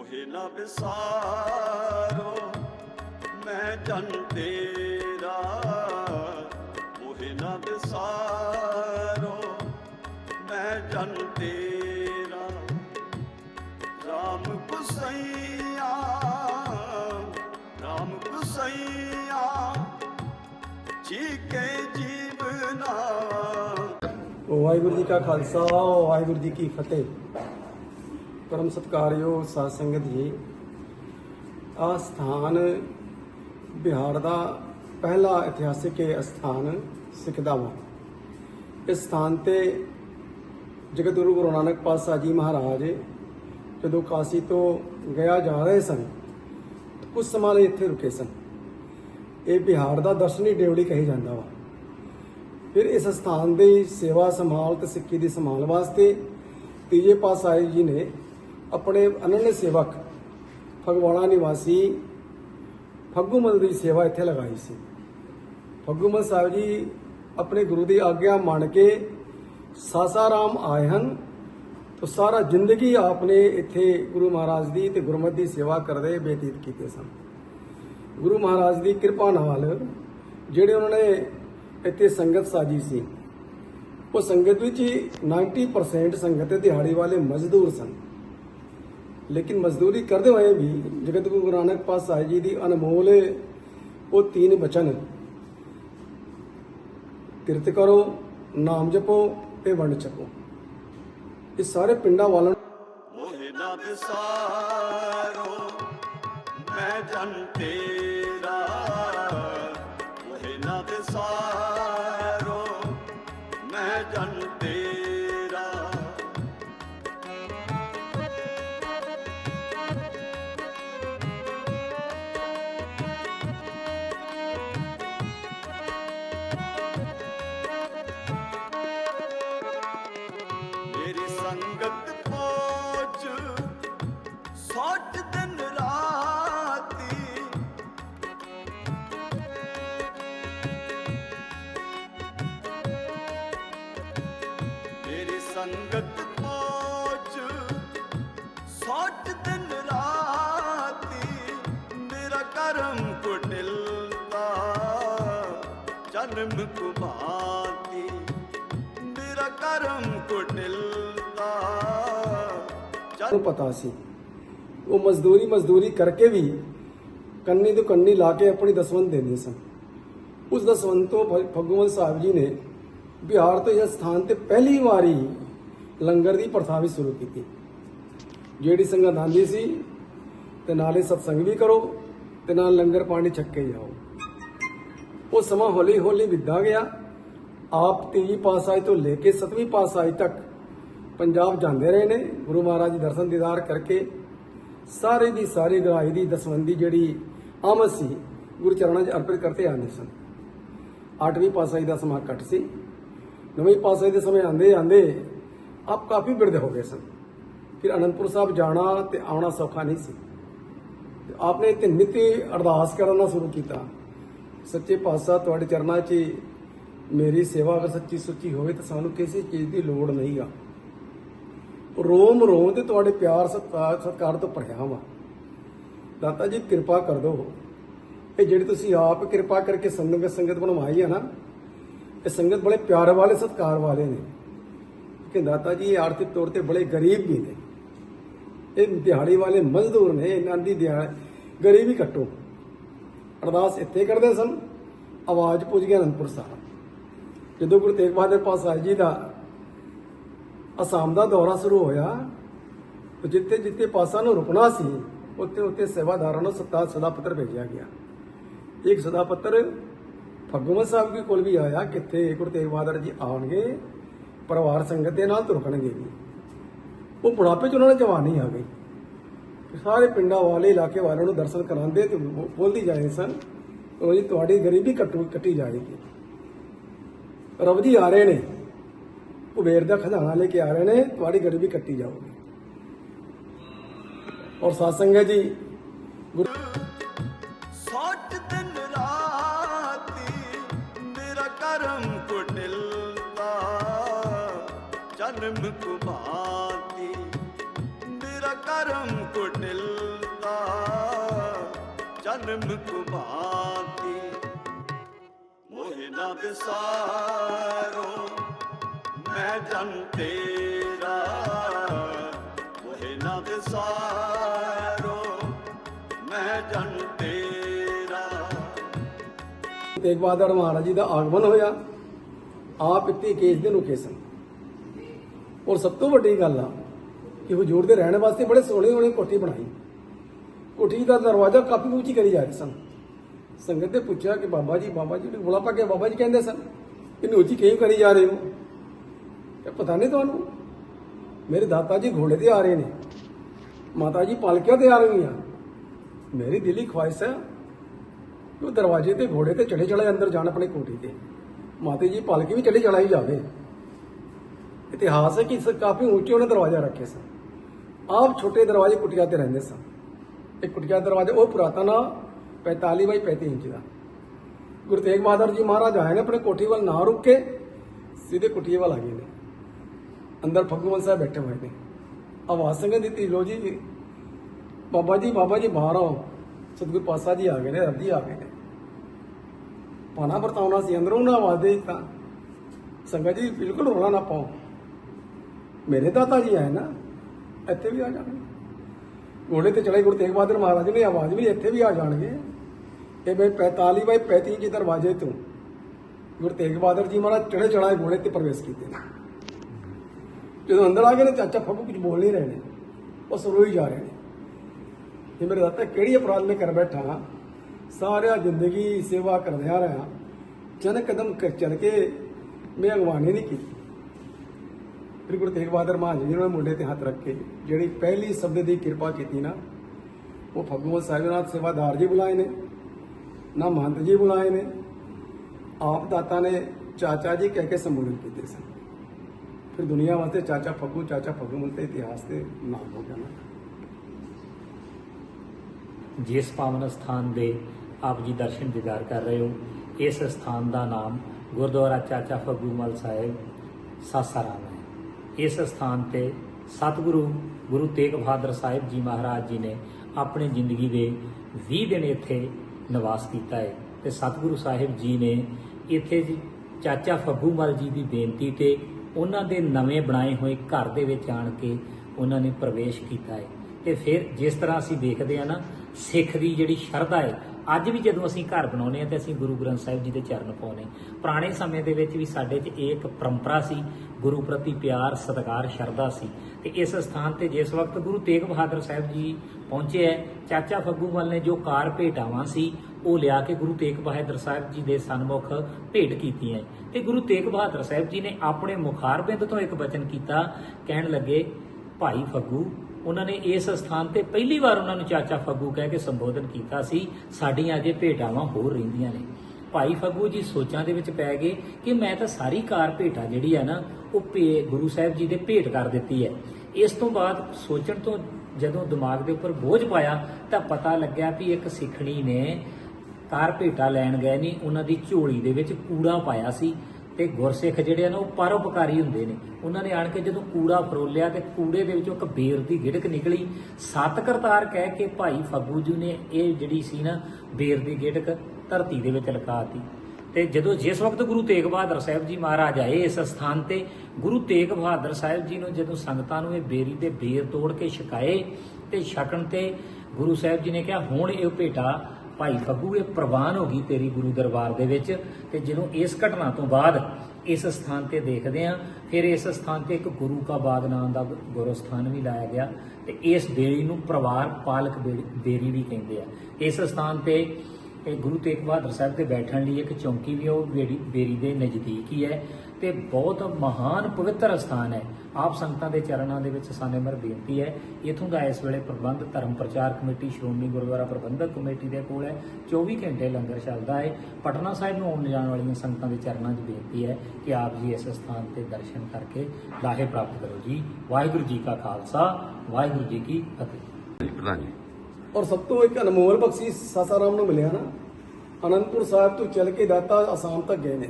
ਮੋਹਿ ਨਾ ਵਿਸਾਰੋ ਮੈਂ ਜਨ ਤੇਰਾ। ਮੋਹਿ ਨਾ ਵਿਸਾਰੋ ਮੈਂ ਜਨ ਤੇਰਾ। ਰਾਮ ਕੁਸਈਆ ਰਾਮ ਕੁਸਈਆ ਜੀਕੇ ਜੀਵਨਾ। ਵਾਹਿਗੁਰੂ ਜੀ ਕਾ ਖਾਲਸਾ, ਵਾਹਿਗੁਰੂ ਜੀ ਕੀ ਫਤਿਹ। ਪਰਮ ਸਤਿਕਾਰਯੋਗ ਸਾਧ ਸੰਗਤ ਜੀ। ਆ ਸਥਾਨ ਬਿਹਾਰ ਦਾ ਪਹਿਲਾ ਇਤਿਹਾਸਿਕ ਸਥਾਨ ਸਿੱਖਦਾਵਾ ਇਸ ਸਥਾਨ ਤੇ ਜਗਤ ਗੁਰੂ ਗੁਰੂ ਨਾਨਕ ਪਾਤਸ਼ਾਹ ਜੀ ਮਹਾਰਾਜ ਜਦੋਂ ਕਾਸ਼ੀ ਤੋਂ ਗਿਆ ਜਾ ਰਹੇ ਸਨ ਕੁਝ ਸਮਾਂ ਲਈ ਇੱਥੇ ਰੁਕੇ ਸਨ। ਇਹ ਬਿਹਾਰ ਦਾ ਦਰਸ਼ਨੀ ਡੇਵੜੀ ਕਹੀ ਜਾਂਦਾ ਵਾ। ਫਿਰ ਇਸ ਸਥਾਨ ਦੀ ਸੇਵਾ ਸੰਭਾਲ ਤੇ ਸਿੱਖੀ ਦੀ ਸੰਭਾਲ ਵਾਸਤੇ ਤੀਜੇ ਪਾਤਸ਼ਾਹ ਜੀ ਨੇ ਆਪਣੇ ਅਨੰਨ ਸੇਵਕ ਫਗਵਾੜਾ ਨਿਵਾਸੀ ਫੱਗੂਮਲ ਦੀ ਸੇਵਾ ਇੱਥੇ ਲਗਾਈ ਸੀ। ਫੱਗੂਮਲ ਸਾਹਿਬ ਜੀ ਆਪਣੇ ਗੁਰੂ ਦੀ ਆਗਿਆ ਮੰਨ ਕੇ ਸਾਸਾਰਾਮ ਆਏ ਹਨ ਤਾਂ ਸਾਰਾ ਜ਼ਿੰਦਗੀ ਆਪਨੇ ਇੱਥੇ ਗੁਰੂ ਮਹਾਰਾਜ ਦੀ ਤੇ ਗੁਰਮਤਿ ਦੀ ਸੇਵਾ ਕਰਦੇ ਬਤੀਤ ਕੀਤੇ ਸਨ। ਗੁਰੂ ਮਹਾਰਾਜ ਦੀ ਕਿਰਪਾ ਨਾਲ ਜਿਹੜੇ ਉਹਨਾਂ ਨੇ ਇੱਥੇ ਸੰਗਤ ਸਾਜੀ ਸੀ, ਉਹ ਸੰਗਤ ਵਿੱਚ ਹੀ 90% ਸੰਗਤ ਦਿਹਾੜੀ ਵਾਲੇ ਮਜ਼ਦੂਰ ਸਨ। ਲੇਕਿਨ ਮਜ਼ਦੂਰੀ ਕਰਦੇ ਹੋਏ ਵੀ ਜਗਤ ਗੁਰੂ ਗੁਰੂ ਨਾਨਕ ਪਾਤਸ਼ਾਹ ਜੀ ਦੀ ਅਨਮੋਲ ਉਹ ਤਿੰਨ ਬਚਨ। ਕਿਰਤ ਕਰੋ, ਨਾਮ ਜਪੋ ਤੇ ਵੰਡ ਛਕੋ। ਇਹ ਸਾਰੇ ਪਿੰਡਾਂ ਵਾਲਿਆਂ ਮੋਹਿ ਨਾ ਵਿਸਾਰੋ, ਮੈਂ ਜਨ ਤੇਰਾ ਸੰਗਤ ਪੋਚ ਸੋਟ ਦਿਨ ਰਾਤੀ ਮੇਰੀ ਸੰਗਤ ਪੋਚ ਸੋਚ ਦਿਨ ਰਾਤੀ ਮੇਰਾ ਕਰਮ ਕੁਟਿਲਤਾ, ਜਨਮ ਕੁਮਾਰ। ਨੂੰ ਪਤਾ ਸੀ। ਉਹ ਮਜ਼ਦੂਰੀ ਮਜ਼ਦੂਰੀ ਕਰਕੇ ਵੀ ਕੰਨੀ ਤੋਂ ਕੰਨੀ ਲਾ ਕੇ ਆਪਣੀ ਦਸਵੰਧ ਦਿੰਦੇ ਸਨ। ਉਸ ਦਸਵੰਧ ਤੋਂ ਭ- ਸਾਹਿਬ ਜੀ ਨੇ ਬਿਹਾਰ ਤੋਂ ਇਸ ਸਥਾਨ ਤੇ ਪਹਿਲੀ ਵਾਰੀ ਲੰਗਰ ਦੀ ਪ੍ਰਥਾ ਵੀ ਸ਼ੁਰੂ ਕੀਤੀ। ਜਿਹੜੀ ਸੰਗਤ ਆਂਦੀ ਸੀ ਤੇ ਨਾਲੇ ਸਤਸੰਗ ਵੀ ਕਰੋ ਤੇ ਨਾਲ ਲੰਗਰ ਪਾਣੀ ਛੱਕ ਕੇ ਜਾਓ ਉਹ ਸਮਾਂ ਹੌਲੀ ਹੌਲੀ ਵਿੱਦਾ ਗਿਆ। ਆਪ ਤੀਜੀ ਪਾਤਸ਼ਾਹੀ ਤੋਂ ਲੈ ਕੇ ਸਤਵੀਂ ਪਾਤਸ਼ਾਹੀ ਤੱਕ ਪੰਜਾਬ ਜਾਂਦੇ ਰਹੇ ਨੇ, ਗੁਰੂ ਮਹਾਰਾਜ ਜੀ ਦਰਸ਼ਨ ਦੀਦਾਰ ਕਰਕੇ ਸਾਰੇ ਦੀ ਸਾਰੀ ਗਵਾਹੀ ਦੀ ਦਸਵੰਦੀ ਜਿਹੜੀ ਆਮਦ ਸੀ, ਗੁਰੂ ਚਰਨਾਂ 'ਚ ਅਰਪਿਤ ਕਰਤੇ ਆਉਂਦੇ ਸਨ। ਅੱਠਵੀਂ ਪਾਤਸ਼ਾਹੀ ਦਾ ਸਮਾਂ ਘੱਟ ਸੀ, ਨਵੀਂ ਪਾਤਸ਼ਾਹੀ ਦੇ ਸਮੇਂ ਆਂਦੇ ਆਂਦੇ ਆਪ ਕਾਫੀ ਬਿਰਧ ਹੋ ਗਏ ਸਨ। ਫਿਰ ਅਨੰਦਪੁਰ ਸਾਹਿਬ ਜਾਣਾ ਤੇ ਆਉਣਾ ਸੌਖਾ ਨਹੀਂ ਸੀ। ਤੇ ਆਪਨੇ ਇੱਥੇ ਨਿੱਤੀ ਅਰਦਾਸ ਕਰਨਾ ਸ਼ੁਰੂ ਕੀਤਾ। ਸੱਚੇ ਪਾਤਸ਼ਾਹ ਤੁਹਾਡੇ ਚਰਨਾਂ 'ਚ ਮੇਰੀ ਸੇਵਾ ਅਗਰ ਸੱਚੀ ਸੁੱਚੀ ਹੋਵੇ ਤਾਂ ਸਾਨੂੰ ਕਿਸੇ ਚੀਜ਼ ਦੀ ਲੋੜ ਨਹੀਂ ਆ। ਰੋਮ ਰੋਮ ਤੇ ਤੁਹਾਡੇ ਪਿਆਰ ਸਤਿਕਾਰ ਸਤਿਕਾਰ ਤੋਂ ਭਰਿਆ ਵਾ। ਦਾਤਾ ਜੀ, ਕਿਰਪਾ ਕਰ ਦਿਓ। ਇਹ ਜਿਹੜੀ ਤੁਸੀਂ ਆਪ ਕਿਰਪਾ ਕਰਕੇ ਸੰਗਤ ਸੰਗਤ ਬਣਵਾਈ ਆ ਨਾ, ਇਹ ਸੰਗਤ ਬੜੇ ਪਿਆਰ ਵਾਲੇ, ਸਤਿਕਾਰ ਵਾਲੇ ਨੇ। ਕਿ ਦਾਤਾ ਜੀ, ਇਹ ਆਰਥਿਕ ਤੌਰ ਤੇ ਬੜੇ ਗਰੀਬ ਵੀ ਨੇ। ਇਹ ਦਿਹਾੜੀ ਵਾਲੇ ਮਜ਼ਦੂਰ ਨੇ, ਇਹਨਾਂ ਦੀ ਦਿਹਾੜੀ, ਗਰੀਬੀ ਕੱਟੋ ਅਰਦਾਸ ਇੱਥੇ ਕਰਦੇ ਸਨ। ਆਵਾਜ਼ ਪੁੱਜ ਗਿਆ ਅਨੰਦਪੁਰ ਸਾਹਿਬ। ਜਦੋਂ ਗੁਰੂ ਤੇਗ ਬਹਾਦਰ ਪਾਤਸ਼ਾਹ ਜੀ ਦਾ ਅਸਾਮ ਦਾ ਦੌਰਾ ਸ਼ੁਰੂ ਹੋਇਆ। ਤੇ ਜਿੱਥੇ ਜਿੱਥੇ ਪਾਸਾ ਨੂੰ ਰੁਕਣਾ ਸੀ, ਉੱਥੇ ਉੱਥੇ ਸੇਵਾਦਾਰਾਂ ਨੂੰ ਸੱਤਾ ਸਦਾ ਪੱਤਰ ਭੇਜਿਆ ਗਿਆ। ਇੱਕ ਸਦਾ ਪੱਤਰ ਫੱਗੂਮਤ ਸਾਹਿਬ ਦੇ ਕੋਲ ਵੀ ਆਇਆ, ਕਿੱਥੇ ਗੁਰੂ ਤੇਗ ਬਹਾਦਰ ਜੀ ਆਉਣਗੇ, ਪਰਿਵਾਰ ਸੰਗਤ ਦੇ ਨਾਲ ਤੁਰਕਣਗੇ ਵੀ ਉਹ ਬੁਢਾਪੇ ਚ ਉਹਨਾਂ ਨੇ ਜਵਾਨੀ ਆ ਗਈ। ਸਾਰੇ ਪਿੰਡਾਂ ਵਾਲੇ, ਇਲਾਕੇ ਵਾਲਿਆਂ ਨੂੰ ਦਰਸ਼ਨ ਕਰਾਉਂਦੇ ਤੇ ਬੋ- ਬੋਲਦੀ ਜਾਏ ਸਨ ਉਹ ਜੀ, ਤੁਹਾਡੀ ਗਰੀਬੀ ਕੱਟੂ, ਕੱਟੀ ਜਾਏਗੀ। ਰੱਬ ਜੀ ਆ ਰਹੇ ਨੇ। ਕੁਬੇਰ ਦਾ ਖਜ਼ਾਨਾ ਲੈ ਕੇ ਆ ਰਹੇ ਨੇ, ਤੁਹਾਡੀ ਗਰੀਬੀ ਕੱਟੀ ਜਾਊਗੀ। ਔਰ ਸਾਧ ਸੰਗਤ ਜੀ, ਗੁਰੂ ਦਿਨ ਰਾਤੀ ਮੇਰਾ ਕਰਮ ਕੁਟਿਲਤਾ, ਜਨਮ ਕੁਮਾਤੀ। ਮੇਰਾ ਕਰਮ ਕੁਟਿਲ ਜਨਮ ਕੁਮਾਤੀ। ਮੋਹਿ ਨਾ ਜਨ ਤੇਰਾ ਮੋਹਿ ਨਾ ਵਿਸਾਰੋ, ਮੈਂ ਜਨ ਤੇਰਾ। ਤੇਗ ਬਹਾਦਰ ਮਹਾਰਾਜ ਜੀ ਦਾ ਆਗਮਨ ਹੋਇਆ। ਆਪ ਇੱਥੇ ਕੇਸ ਦੇ ਰੁਕੇ ਸਨ ਔਰ ਸਭ ਤੋਂ ਵੱਡੀ ਗੱਲ ਆ ਕਿ ਹਜੂਰ ਦੇ ਰਹਿਣ ਵਾਸਤੇ ਬੜੇ ਸੋਹਣੇ ਸੋਹਣੇ ਕੋਠੀ ਬਣਾਈ। ਕੋਠੀ ਦਾ ਦਰਵਾਜ਼ਾ ਕਾਫੀ ਉੱਚੀ ਕਰੀ ਜਾ ਰਹੀ ਸਨ। ਸੰਗਤ ਨੇ ਪੁੱਛਿਆ ਕਿ ਬਾਬਾ ਜੀ ਬਾਬਾ ਜੀ ਨੂੰ ਬੋਲਾ ਪਾ ਕੇ ਬਾਬਾ ਜੀ ਕਹਿੰਦੇ ਸਨ ਇਹਨੂੰ ਉੱਚੀ ਕਿਉਂ ਕਰੀ ਜਾ ਰਹੇ ਹੋ? ਕਿ ਪਤਾ ਨਹੀਂ ਤੁਹਾਨੂੰ? ਮੇਰੇ ਦਾਤਾ ਜੀ ਘੋੜੇ ਤੇ ਆ ਰਹੇ ਨੇ। ਮਾਤਾ ਜੀ ਪਾਲਕਿਆਂ ਤੇ ਆ ਰਹੀਆਂ। ਮੇਰੀ ਦਿਲੀ ਖੁਆਇਸ਼ ਹੈ ਕਿ ਉਹ ਦਰਵਾਜ਼ੇ ਤੇ ਘੋੜੇ ਤੇ ਚੜੇ ਚੜੇ ਅੰਦਰ ਜਾਣ ਆਪਣੇ ਕੋਠੀ ਤੇ। ਮਾਤਾ ਜੀ ਪਾਲਕੀ ਵੀ ਚੜੇ ਚੜਾਈ ਜਾਵੇ। ਇਤਿਹਾਸ ਹੈ ਕਿ ਇਸ ਕਾਫੀ ਉੱਚੇ ਉਹਨੇ ਦਰਵਾਜ਼ਾ ਰੱਖੇ ਸਨ। ਆਪ ਛੋਟੇ ਦਰਵਾਜ਼ੇ ਕੁਟੀਆਂ ਤੇ ਰਹਿੰਦੇ ਸਨ। ਇਹ ਕੁਟੀਆ ਦਰਵਾਜ਼ਾ ਉਹ ਪੁਰਾਤਨ ਆ 45 ਬਾਈ 35 ਇੰਚ ਦਾ। ਗੁਰੂ ਤੇਗ ਬਹਾਦਰ ਜੀ ਮਹਾਰਾਜ ਆਏ ਨੇ ਆਪਣੇ ਕੋਠੀ ਵੱਲ ਨਾ ਰੁੱਕ ਕੇ, ਸਿੱਧੇ ਕੁਟੀਏ ਵੱਲ ਆ ਗਏ ਨੇ। ਅੰਦਰ ਫੱਗੂਵੰਤ ਸਾਹਿਬ ਬੈਠੇ ਹੋਏ ਨੇ। ਆਵਾਜ਼ ਸੰਗਤ ਦਿੱਤੀ ਲੋ ਜੀ, ਬਾਬਾ ਜੀ ਬਾਬਾ ਜੀ, ਬਾਹਰ ਆਓ। ਸਤਿਗੁਰ ਪਾਸਾ ਜੀ ਆ ਗਏ ਨੇ, ਰੱਬ ਜੀ ਆ ਗਏ ਨੇ। ਪਾਣਾ ਵਰਤਾਉਣਾ ਸੀ, ਅੰਦਰੋਂ ਨਾ ਆਵਾਜ਼ ਦੇ ਦਿੱਤਾ। ਸੰਗਤ ਜੀ, ਬਿਲਕੁਲ ਰੋਣਾ ਨਾ ਪਾਓ। ਮੇਰੇ ਦਾਤਾ ਜੀ ਆਏ ਨਾ, ਇੱਥੇ ਵੀ ਆ ਜਾਣਗੇ। ਘੋੜੇ ਤੇ ਚੜੇ ਗੁਰੂ ਤੇਗ ਬਹਾਦਰ ਮਹਾਰਾਜ ਨੇ, ਆਵਾਜ਼ ਵੀ ਇੱਥੇ ਵੀ ਆ ਜਾਣਗੇ। ਇਹ ਬਈ 45 ਬਾਈ 35 ਇੰਚ ਦਰਵਾਜ਼ੇ ਤੋਂ ਗੁਰੂ ਤੇਗ ਬਹਾਦਰ ਜੀ ਮਹਾਰਾਜ ਚੜੇ ਚੜਾਏ ਘੋੜੇ ਤੇ ਪ੍ਰਵੇਸ਼ ਕੀਤੇ ਨੇ। ਜਦੋਂ ਅੰਦਰ ਆ ਗਏ ਨੇ, ਚਾਚਾ ਫੱਗੂ ਕੁਝ ਬੋਲ ਨਹੀਂ ਰਹੇ ਨੇ। ਉਹ ਸਰੋਈ ਜਾ ਰਹੇ ਨੇ। ਇਹ ਮੇਰੇ ਦਾਤਾ, ਕਿਹੜੀ ਅਪਰਾਧ ਮੈਂ ਕਰ ਬੈਠਾ? ਹਾਂ ਸਾਰਿਆ ਜ਼ਿੰਦਗੀ ਸੇਵਾ ਕਰਦਿਆ ਰਹਾ। ਜਨ ਕਦਮ ਕਰ ਚੱਲ ਕੇ ਮੈਂ ਅਗਵਾਨੀ ਨਹੀਂ ਕੀਤੀ। ਫਿਰ ਗੁਰੂ ਤੇਗ ਬਹਾਦਰ ਮਹਾਰਾਜ ਜੀ ਨੇ ਮੁੰਡੇ ਤੇ ਹੱਥ ਰੱਖ ਕੇ, ਜਿਹੜੀ ਪਹਿਲੀ ਸ਼ਬਦ ਦੀ ਕਿਰਪਾ ਕੀਤੀ ਨਾ, ਉਹ ਭਗਵਤ ਸਾਹਿਬਨਾਥ ਸੇਵਾਦਾਰ ਜੀ ਬੁਲਾਏ ਨੇ, ਨਾ ਮਹੰਤ ਜੀ ਬੁਲਾਏ ਨੇ। ਆਪ ਦਾਤਾ ਨੇ ਚਾਚਾ ਜੀ ਕਹਿ ਕੇ ਸੰਬੋਧਨ ਕੀਤੇ ਸਨ। ਫਿਰ ਦੁਨੀਆ ਵਾਸਤੇ ਚਾਚਾ ਫੱਗੂ ਚਾਚਾ ਫੱਗੂ ਮਨ ਇਤਿਹਾਸ ਦੇ ਨਾਮ ਹੋ ਗਿਆ ਜਿਸ ਪਾਵਨ ਸਥਾਨ ਦੇ ਆਪ ਜੀ ਦਰਸ਼ਨ ਦੀਦਾਰ ਕਰ ਰਹੇ ਹੋ, ਇਸ ਸਥਾਨ ਦਾ ਨਾਮ ਗੁਰਦੁਆਰਾ ਚਾਚਾ ਫੱਗੂ ਮਲ ਸਾਹਿਬ ਸਾਸਾਰਾਮ ਹੈ। ਇਸ ਸਥਾਨ ਤੇ ਸਤਿਗੁਰੂ ਗੁਰੂ ਤੇਗ ਬਹਾਦਰ ਸਾਹਿਬ ਜੀ ਮਹਾਰਾਜ ਜੀ ਨੇ ਆਪਣੀ ਜ਼ਿੰਦਗੀ ਦੇ 20 ਦਿਨ ਇੱਥੇ ਨਿਵਾਸ ਕੀਤਾ ਹੈ ਤੇ ਸਤਿਗੁਰੂ ਸਾਹਿਬ ਜੀ ਨੇ ਇੱਥੇ ਚਾਚਾ ਫੱਗੂ ਫੱਗੂਮਲ ਜੀ ਦੀ ਬੇਨਤੀ ਤੇ ਉਹਨਾਂ ਦੇ ਨਵੇਂ ਬਣਾਏ ਹੋਏ ਘਰ ਦੇ ਵਿੱਚ ਆਣ ਕੇ ਉਹਨਾਂ ਨੇ ਪ੍ਰਵੇਸ਼ ਕੀਤਾ ਹੈ। ਤੇ ਫਿਰ ਜਿਸ ਤਰ੍ਹਾਂ ਅਸੀਂ ਦੇਖਦੇ ਆ ਨਾ, ਸਿੱਖ ਦੀ ਜਿਹੜੀ ਸ਼ਰਧਾ ਹੈ, ਅੱਜ ਵੀ ਜਦੋਂ ਅਸੀਂ ਘਰ ਬਣਾਉਂਦੇ ਆ ਤੇ ਅਸੀਂ ਗੁਰੂ ਗ੍ਰੰਥ ਸਾਹਿਬ ਜੀ ਦੇ ਚਰਨ ਪਾਉਂਦੇ ਪੁਰਾਣੇ ਸਮੇਂ ਦੇ ਵਿੱਚ ਵੀ ਸਾਡੇ 'ਚ ਇਹ ਇੱਕ ਪਰੰਪਰਾ ਸੀ, ਗੁਰੂ ਪ੍ਰਤੀ ਪਿਆਰ, ਸਤਿਕਾਰ, ਸ਼ਰਧਾ ਸੀ। ਤੇ ਇਸ ਸਥਾਨ ਤੇ ਜਿਸ ਵਕਤ ਗੁਰੂ ਤੇਗ ਬਹਾਦਰ ਸਾਹਿਬ ਜੀ ਪਹੁੰਚੇ ਹੈ, ਚਾਚਾ ਫੱਗੂਮਲ ਨੇ ਜੋ ਕਾਰ ਭੇਟਾਵਾਂ ਸੀ ਉਹ ਲਿਆ ਕੇ ਗੁਰੂ ਤੇਗ ਬਹਾਦਰ ਸਾਹਿਬ ਜੀ ਦੇ ਸਨਮੁਖ ਭੇਟ ਕੀਤੀਆਂ ਤੇ ਗੁਰੂ ਤੇਗ ਬਹਾਦਰ ਸਾਹਿਬ ਜੀ ਨੇ ਆਪਣੇ ਮੁਖਾਰਬਿੰਦ ਤੋਂ ਇੱਕ ਬਚਨ ਕੀਤਾ। ਕਹਿਣ ਲੱਗੇ, ਭਾਈ ਫੱਗੂ, ਉਹਨਾਂ ਨੇ ਇਸ ਸਥਾਨ ਤੇ ਪਹਿਲੀ ਵਾਰ ਉਹਨਾਂ ਨੂੰ ਚਾਚਾ ਫੱਗੂ ਕਹਿ ਕੇ ਸੰਬੋਧਨ ਕੀਤਾ ਸੀ। ਸਾਡੀਆਂ ਅਜੇ ਭੇਟਾਵਾਂ ਹੋਰ ਰਹਿੰਦੀਆਂ ਨੇ। ਭਾਈ ਫੱਗੂ ਜੀ ਸੋਚਾਂ ਦੇ ਵਿੱਚ ਪੈ ਗਏ ਕਿ ਮੈਂ ਤਾਂ ਸਾਰੀ ਕਾਰ ਭੇਟਾ ਜਿਹੜੀ ਆ ਨਾ, ਉਹ ਭੇ- ਗੁਰੂ ਸਾਹਿਬ ਜੀ ਦੇ ਭੇਟ ਕਰ ਦਿੱਤੀ ਹੈ। ਇਸ ਤੋਂ ਬਾਅਦ ਸੋਚਣ ਤੋਂ ਜਦੋਂ ਦਿਮਾਗ ਦੇ ਉੱਪਰ ਬੋਝ ਪਾਇਆ ਤਾਂ ਪਤਾ ਲੱਗਿਆ ਵੀ ਇੱਕ ਸਿੱਖਣੀ ਨੇ ਕਾਰ ਭੇਟਾ ਲੈਣ ਗਏ ਨਹੀਂ ਉਹਨਾਂ ਦੀ ਝੋਲੀ ਦੇ ਵਿੱਚ ਕੂੜਾ ਪਾਇਆ ਸੀ ਤੇ ਗੁਰਸਿੱਖ ਜਿਹੜੇ ਨੇ, ਉਹ ਪਰਉਪਕਾਰੀ ਹੁੰਦੇ ਨੇ। ਉਹਨਾਂ ਨੇ ਆਣ ਕੇ ਜਦੋਂ ਕੂੜਾ ਫਰੋਲਿਆ ਤੇ ਕੂੜੇ ਦੇ ਵਿੱਚੋਂ ਇੱਕ ਬੇਰ ਦੀ ਗਿੜਕ ਨਿਕਲੀ। ਸਤ ਕਰਤਾਰ ਕਹਿ ਕੇ ਭਾਈ ਫੱਗੂ ਜੀ ਨੇ ਇਹ ਜਿਹੜੀ ਸੀ ਨਾ ਬੇਰ ਦੀ ਗਿੜਕ ਧਰਤੀ ਦੇ ਵਿੱਚ ਲਗਾਤੀ ਤੇ ਜਦੋਂ ਜਿਸ ਵਕਤ ਗੁਰੂ ਤੇਗ ਬਹਾਦਰ ਸਾਹਿਬ ਜੀ ਮਹਾਰਾਜ ਆਏ ਇਸ ਸਥਾਨ ਤੇ, ਗੁਰੂ ਤੇਗ ਬਹਾਦਰ ਸਾਹਿਬ ਜੀ ਨੂੰ ਜਦੋਂ ਸੰਗਤਾਂ ਨੂੰ ਇਹ ਬੇਰੀ ਦੇ ਬੇਰ ਤੋੜ ਕੇ ਛਕਾਏ ਤੇ ਛਕਣ ਤੇ ਗੁਰੂ ਸਾਹਿਬ ਜੀ ਨੇ ਕਿਹਾ, ਹੁਣ ਇਹ ਭੇਟਾ ਭਾਈ ਫੱਗੂ ਇਹ ਪ੍ਰਵਾਨ ਹੋ ਗਈ ਤੇਰੀ ਗੁਰੂ ਦਰਬਾਰ ਦੇ ਵਿੱਚ ਤੇ ਜਦੋਂ ਇਸ ਘਟਨਾ ਤੋਂ ਬਾਅਦ ਇਸ ਸਥਾਨ ਤੇ ਦੇਖਦੇ ਆ ਫਿਰ ਇਸ ਸਥਾਨ ਤੇ ਇੱਕ ਗੁਰੂ ਕਾ ਬਾਗ ਨਾਮ ਦਾ ਗੁ- ਗੁਰੂ ਵੀ ਲਾਇਆ ਗਿਆ ਤੇ ਇਸ ਬੇਰੀ ਨੂੰ ਪਰਿਵਾਰ ਪਾਲਕ ਬੇੜੀ- ਬੇਰੀ ਵੀ ਕਹਿੰਦੇ ਆ। ਇਸ ਸਥਾਨ ਤੇ ਇਹ ਗੁਰੂ ਤੇਗ ਬਹਾਦਰ ਸਾਹਿਬ ਦੇ ਬੈਠਣ ਲਈ ਇੱਕ ਚੌਂਕੀ ਵੀ ਉਹ ਬੇੜੀ, ਬੇਰੀ ਦੇ ਨਜ਼ਦੀਕ ਹੀ ਹੈ ਤੇ ਬਹੁਤ ਮਹਾਨ ਪਵਿੱਤਰ ਸਥਾਨ ਹੈ। ਆਪ ਸੰਗਤਾਂ ਦੇ ਚਰਨਾਂ ਦੇ ਵਿੱਚ ਸਾਨੇਮਰ ਬੇਨਤੀ ਹੈ। ਇਥੋਂ ਦਾ ਇਸ ਵੇਲੇ ਪ੍ਰਬੰਧ ਧਰਮ ਪ੍ਰਚਾਰ ਕਮੇਟੀ, ਸ਼੍ਰੋਮਣੀ ਗੁਰਦੁਆਰਾ ਪ੍ਰਬੰਧਕ ਕਮੇਟੀ ਦੇ ਕੋਲ ਹੈ। 24 ਘੰਟੇ ਲੰਗਰ ਚੱਲਦਾ ਹੈ। ਪਟਨਾ ਸਾਹਿਬ ਨੂੰ ਆਉਣ ਜਾਣ ਵਾਲੀਆਂ ਸੰਗਤਾਂ ਦੇ ਚਰਨਾਂ 'ਚ ਬੇਨਤੀ ਹੈ ਕਿ ਆਪ ਜੀ ਇਸ ਸਥਾਨ ਤੇ ਦਰਸ਼ਨ ਕਰਕੇ ਲਾਹੇ ਪ੍ਰਾਪਤ ਕਰੋ ਜੀ। ਵਾਹਿਗੁਰੂ ਜੀ ਕਾ ਖਾਲਸਾ, ਵਾਹਿਗੁਰੂ ਜੀ ਕੀ ਫਤਿਹ। ਪ੍ਰਧਾਨ ਜੀ। ਔਰ ਸਭ ਤੋਂ ਇੱਕ ਅਨਮੋਲ ਬਖਸ਼ੀ ਸਾਸਾਰਾਮ ਨੂੰ ਮਿਲਿਆ ਨਾ, ਅਨੰਦਪੁਰ ਸਾਹਿਬ ਤੋਂ ਚੱਲ ਕੇ ਦਾਤਾ ਅਸਾਮ ਤੱਕ ਗਏ ਨੇ।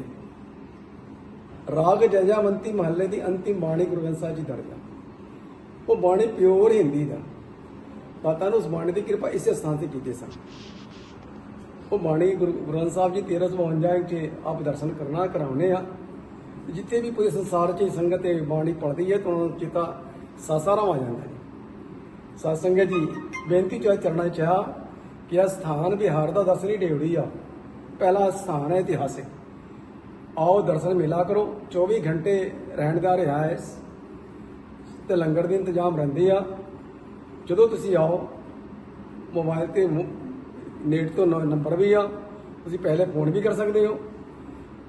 ਰਾਗ ਜਜਾਵੰਤੀ ਮਹੱਲੇ ਦੀ ਅੰਤਿਮ ਬਾਣੀ ਗੁਰੂ ਗ੍ਰੰਥ ਸਾਹਿਬ ਜੀ ਦਰਜਾ ਉਹ ਬਾਣੀ ਪਿਓਰ ਹਿੰਦੀ ਦਾ। ਦਾਤਾ ਨੂੰ ਉਸ ਬਾਣੀ ਦੀ ਕਿਰਪਾ ਇਸੇ ਸਥਾਨ ਤੇ ਕੀਤੀ ਸਨ। ਉਹ ਬਾਣੀ ਗੁਰੂ ਗ੍ਰੰਥ ਸਾਹਿਬ ਜੀ 1352 ਵਿੱਚ ਆਪ ਦਰਸ਼ਨ ਕਰਨਾ ਕਰਾਉਨੇ ਆ। ਜਿੱਥੇ ਵੀ ਪੂਰੇ ਸੰਸਾਰ 'ਚ ਸੰਗਤ ਇਹ ਬਾਣੀ ਪੜ੍ਹਦੀ ਹੈ ਤਾਂ ਉਹਨਾਂ ਨੂੰ ਚੇਤਾ ਸਾਸਾਰਾਮ ਆ ਜਾਂਦਾ ਹੈ। ਸਾਧ ਸੰਗਤ ਜੀ ਬੇਨਤੀ ਚ ਚਰਨਾਂ ਚ ਕਿ ਇਹ ਸਥਾਨ ਬਿਹਾਰ ਦਾ ਦਸਵੀਂ ਡੇਵੜੀ ਆ। ਪਹਿਲਾ ਸਥਾਨ ਹੈ ਇਤਿਹਾਸਿਕ। ਆਓ ਦਰਸ਼ਨ ਮੇਲਾ ਕਰੋ। 24 ਘੰਟੇ ਰਹਿਣ ਦਾ ਰਿਹਾਇਸ਼ ਤੇ ਲੰਗਰ ਦੇ ਇੰਤਜ਼ਾਮ ਰਹਿੰਦੇ ਆ। ਜਦੋਂ ਤੁਸੀਂ ਆਓ, ਮੋਬਾਈਲ ਤੇ ਨੇਟ ਤੋਂ ਨੰਬਰ ਵੀ ਆ। ਤੁਸੀਂ ਪਹਿਲੇ ਫੋਨ ਵੀ ਕਰ ਸਕਦੇ ਹੋ।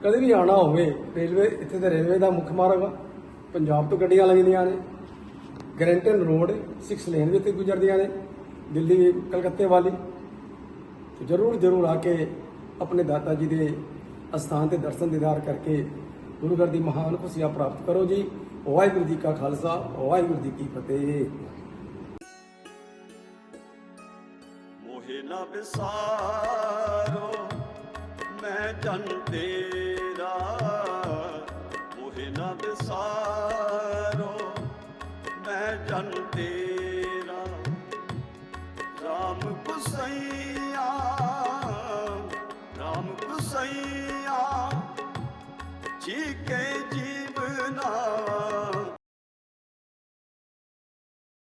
ਕਦੇ ਵੀ ਆਣਾ ਹੋਵੇ, ਰੇਲਵੇ ਇੱਥੇ ਤੇ ਰੇਲਵੇ ਦਾ ਮੁੱਖ ਮਾਰਗ ਆ। ਪੰਜਾਬ ਤੋਂ ਗੱਡੀਆਂ ਲੱਗਦੀਆਂ ਨੇ। ਗਰੈਂਟਨ ਰੋਡ 6 ਲੇਨ ਵੀ ਤੇ ਗੁਜ਼ਰਦੀਆਂ ਨੇ। ਦਿੱਲੀ, ਕਲਕੱਤੇ ਵਾਲੀ, ਤੇ ਜਰੂਰ ਜਰੂਰ ਆ ਕੇ ਆਪਣੇ ਦਾਤਾ ਜੀ ਦੇ ਅਸਥਾਨ ਤੇ ਦਰਸ਼ਨ ਦੀਦਾਰ ਕਰਕੇ ਗੁਰੂ ਘਰ ਦੀ ਮਹਾਨ ਖੁਸ਼ੀਆਂ ਪ੍ਰਾਪਤ ਕਰੋ ਜੀ। ਵਾਹਿਗੁਰੂ ਜੀ ਕਾ ਖਾਲਸਾ, ਵਾਹਿਗੁਰੂ ਜੀ ਕੀ ਫਤਿਹ। ਮੋਹਿ ਨਾ ਵਿਸਾਰੋ, ਮੈਂ ਜਨ ਤੇਰਾ